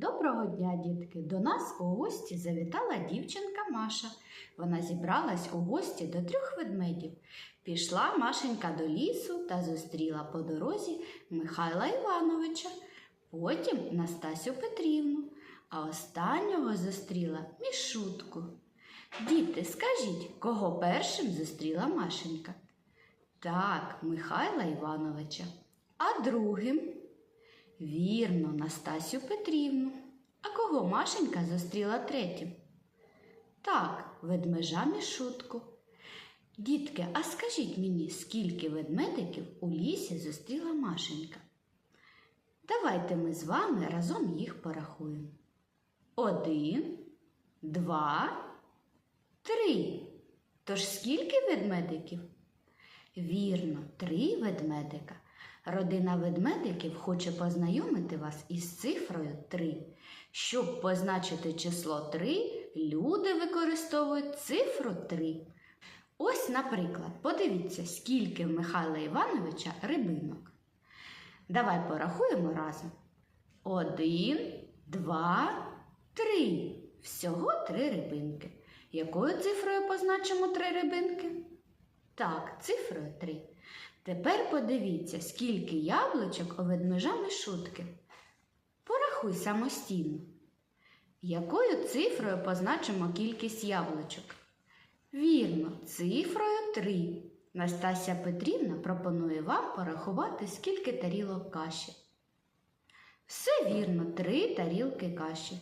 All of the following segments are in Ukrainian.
Доброго дня, дітки! До нас у гості завітала дівчинка Маша. Вона зібралась у гості до трьох ведмедів. Пішла Машенька до лісу та зустріла по дорозі Михайла Івановича, потім Настасю Петрівну, а останнього зустріла Мішутку. Діти, скажіть, кого першим зустріла Машенька? Так, Михайла Івановича. А другим? Вірно, Настасю Петрівну. А кого Машенька зустріла третім? Так, ведмежа Мішутку. Дітки, а скажіть мені, скільки ведмедиків у лісі зустріла Машенька? Давайте ми з вами разом їх порахуємо. Один, два, три. Тож скільки ведмедиків? Вірно, три ведмедика. Родина ведмедиків хоче познайомити вас із цифрою 3. Щоб позначити число 3, люди використовують цифру 3. Ось, наприклад, подивіться, скільки в Михайла Івановича рибинок. Давай порахуємо разом. Один, два, три. Всього три рибинки. Якою цифрою позначимо три рибинки? Так, цифрою 3. Тепер подивіться, скільки яблучок у ведмежа Мишутки. Порахуй самостійно. Якою цифрою позначимо кількість яблучок? Вірно, цифрою 3. Настасія Петрівна пропонує вам порахувати, скільки тарілок каші. Все вірно, три тарілки каші.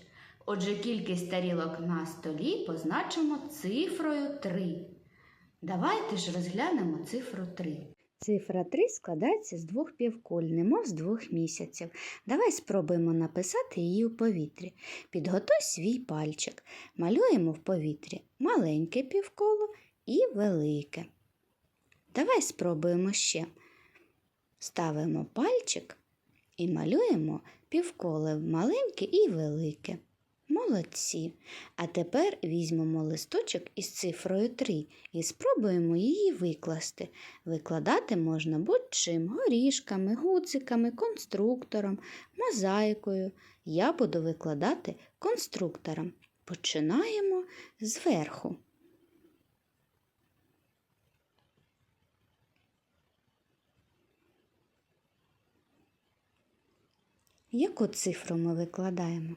Отже, кількість тарілок на столі позначимо цифрою 3. Давайте ж розглянемо цифру 3. Цифра 3 складається з двох півкуль, немов з двох місяців. Давай спробуємо написати її у повітрі. Підготуй свій пальчик. Малюємо в повітрі маленьке півколо і велике. Давай спробуємо ще. Ставимо пальчик і малюємо півколо маленьке і велике. Молодці. А тепер візьмемо листочок із цифрою 3 і спробуємо її викласти. Викладати можна будь-чим горішками, гуциками, конструктором, мозаїкою. Я буду викладати конструктором. Починаємо зверху. Яку цифру ми викладаємо?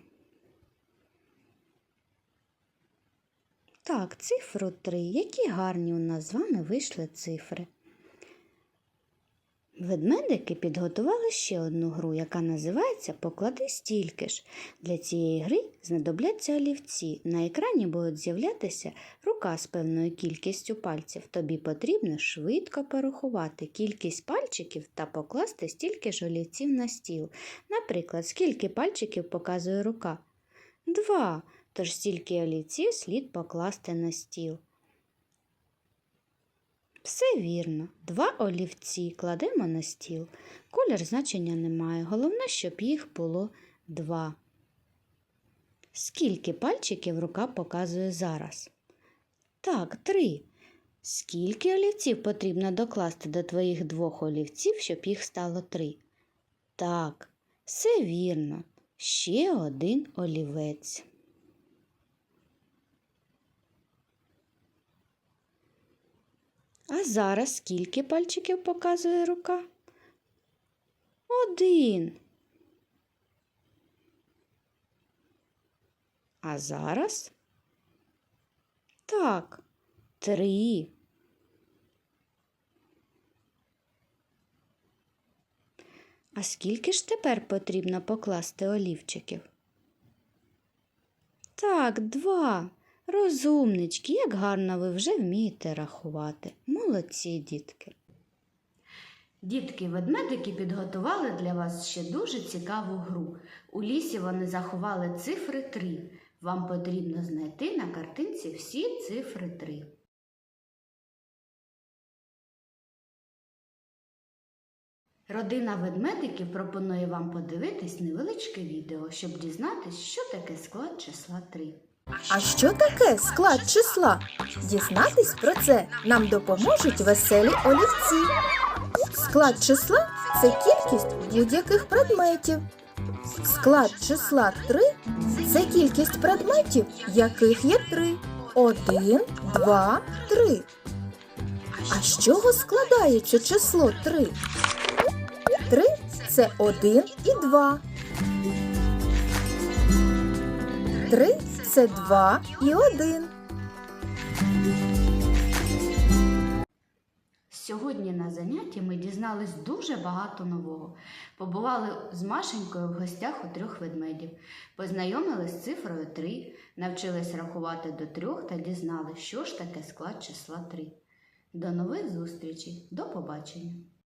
Так, цифру 3. Які гарні у нас з вами вийшли цифри. Ведмедики підготували ще одну гру, яка називається Поклади стільки ж. Для цієї гри знадобляться олівці. На екрані будуть з'являтися рука з певною кількістю пальців. Тобі потрібно швидко порахувати кількість пальчиків та покласти стільки ж олівців на стіл. Наприклад, скільки пальчиків показує рука? Два. Тож стільки олівців слід покласти на стіл. Все вірно. Два олівці кладемо на стіл. Колір значення немає. Головне, щоб їх було два. Скільки пальчиків рука показує зараз? Так, три. Скільки олівців потрібно докласти до твоїх двох олівців, щоб їх стало три? Так, все вірно. Ще один олівець. А зараз скільки пальчиків показує рука? Один. А зараз? Так, три. А скільки ж тепер потрібно покласти олівчиків? Так, два. Розумнички, як гарно ви вже вмієте рахувати. Молодці, дітки. Дітки ведмедики підготували для вас ще дуже цікаву гру. У лісі вони заховали цифри 3. Вам потрібно знайти на картинці всі цифри 3. Родина ведмедиків пропонує вам подивитись невеличке відео, щоб дізнатись, що таке склад числа 3. А що таке склад числа? Дізнатись про це нам допоможуть веселі олівці. Склад числа це кількість будь-яких предметів. Склад числа 3 – це кількість предметів, яких є 3. 1, 2, 3. А з чого складається число 3? 3 – це 1 і 2. 3 – це 2 і 1. Сьогодні на занятті ми дізнались дуже багато нового. Побували з Машенькою в гостях у трьох ведмедів, познайомились з цифрою 3, навчились рахувати до трьох та дізнались, що ж таке склад числа 3. До нових зустрічей, до побачення!